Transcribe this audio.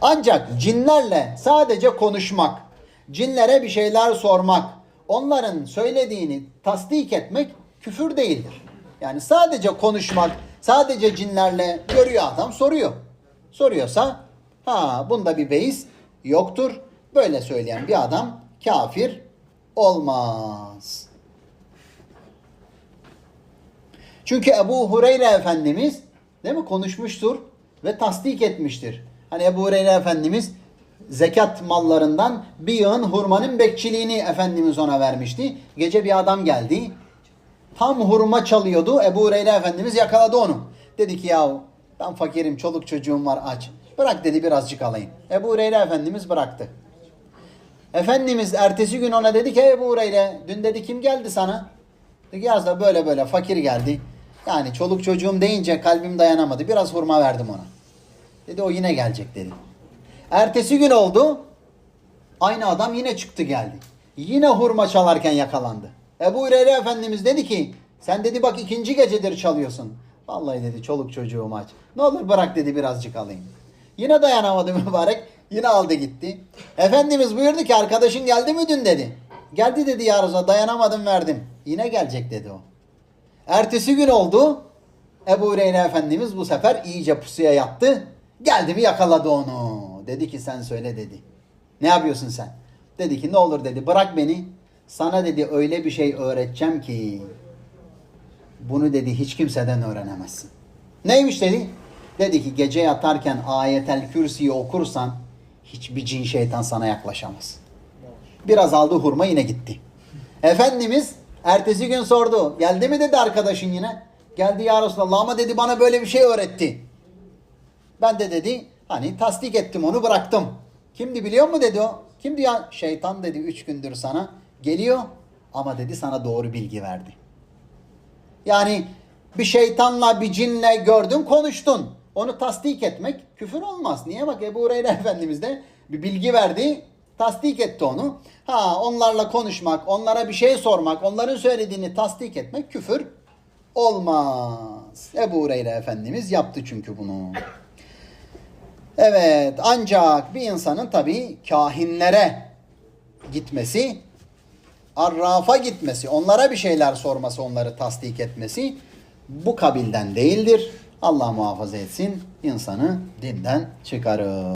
Ancak cinlerle sadece konuşmak, cinlere bir şeyler sormak, onların söylediğini tasdik etmek küfür değildir. Yani sadece konuşmak, sadece cinlerle görüyor adam soruyor. Soruyorsa ha bunda bir beis yoktur. Böyle söyleyen bir adam kafir olmaz. Çünkü Ebu Hureyre Efendimiz değil mi konuşmuştur ve tasdik etmiştir. Hani Ebu Hureyre Efendimiz zekat mallarından bir yığın hurmanın bekçiliğini Efendimiz ona vermişti. Gece bir adam geldi. Tam hurma çalıyordu. Ebu Hureyre Efendimiz yakaladı onu. Dedi ki yahu ben fakirim çoluk çocuğum var aç. Bırak dedi birazcık alayım. Ebu Hureyre Efendimiz bıraktı. Efendimiz ertesi gün ona dedi ki "Ey Ebu Hureyre dün dedi kim geldi sana? Dedi ki "Yaz da böyle böyle fakir geldi. Yani çoluk çocuğum deyince kalbim dayanamadı. Biraz hurma verdim ona. Dedi o yine gelecek dedi. Ertesi gün oldu. Aynı adam yine çıktı geldi. Yine hurma çalarken yakalandı. Ebu Hureyre Efendimiz dedi ki sen dedi bak ikinci gecedir çalıyorsun. Vallahi dedi çoluk çocuğum aç. Ne olur bırak dedi birazcık alayım. Yine dayanamadı mübarek. Yine aldı gitti. Efendimiz buyurdu ki arkadaşın geldi mi dün dedi. Geldi dedi ya Resulallah dayanamadım verdim. Yine gelecek dedi o. Ertesi gün oldu. Ebu Hureyre Efendimiz bu sefer iyice pusuya yattı. Geldi mi yakaladı onu. Dedi ki sen söyle dedi. Ne yapıyorsun sen? Dedi ki ne olur dedi bırak beni. Sana dedi öyle bir şey öğreteceğim ki bunu dedi hiç kimseden öğrenemezsin. Neymiş dedi? Dedi ki gece yatarken ayetel kürsüyü okursan hiçbir cin şeytan sana yaklaşamaz. Biraz aldı hurma yine gitti. Efendimiz ertesi gün sordu. Geldi mi dedi arkadaşın yine. Geldi ya Resulallah ama dedi bana böyle bir şey öğretti. Ben de dedi hani tasdik ettim onu bıraktım. Kimdi biliyor mu dedi o. Kimdi ya? Şeytan dedi üç gündür sana geliyor ama dedi sana doğru bilgi verdi. Yani bir şeytanla bir cinle gördün konuştun. Onu tasdik etmek küfür olmaz. Niye bak Ebu Hureyre Efendimiz de bir bilgi verdi. Tasdik etti onu. Ha onlarla konuşmak, onlara bir şey sormak, onların söylediğini tasdik etmek küfür olmaz. Ebu Hureyre Efendimiz yaptı çünkü bunu. Evet ancak bir insanın tabii kahinlere gitmesi, arrafa gitmesi, onlara bir şeyler sorması, onları tasdik etmesi bu kabilden değildir. Allah muhafaza etsin insanı dinden çıkarır.